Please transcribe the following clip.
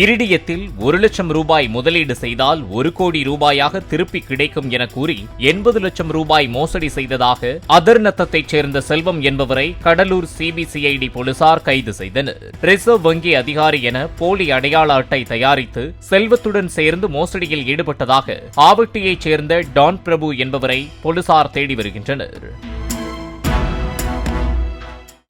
இரிடியத்தில் ஒரு லட்சம் ரூபாய் முதலீடு செய்தால் ஒரு கோடி ரூபாயாக திருப்பி கிடைக்கும் என கூறி எண்பது லட்சம் ரூபாய் மோசடி செய்ததாக அதர்நத்தத்தைச் சேர்ந்த செல்வம் என்பவரை கடலூர் சிபிசிஐடி போலீசார் கைது செய்தனர். ரிசர்வ் வங்கி அதிகாரி என போலி அடையாள அட்டை தயாரித்து செல்வத்துடன் சேர்ந்து மோசடியில் ஈடுபட்டதாக ஆவட்டியைச் சேர்ந்த டான் பிரபு என்பவரை போலீசார் தேடி வருகின்றனர்.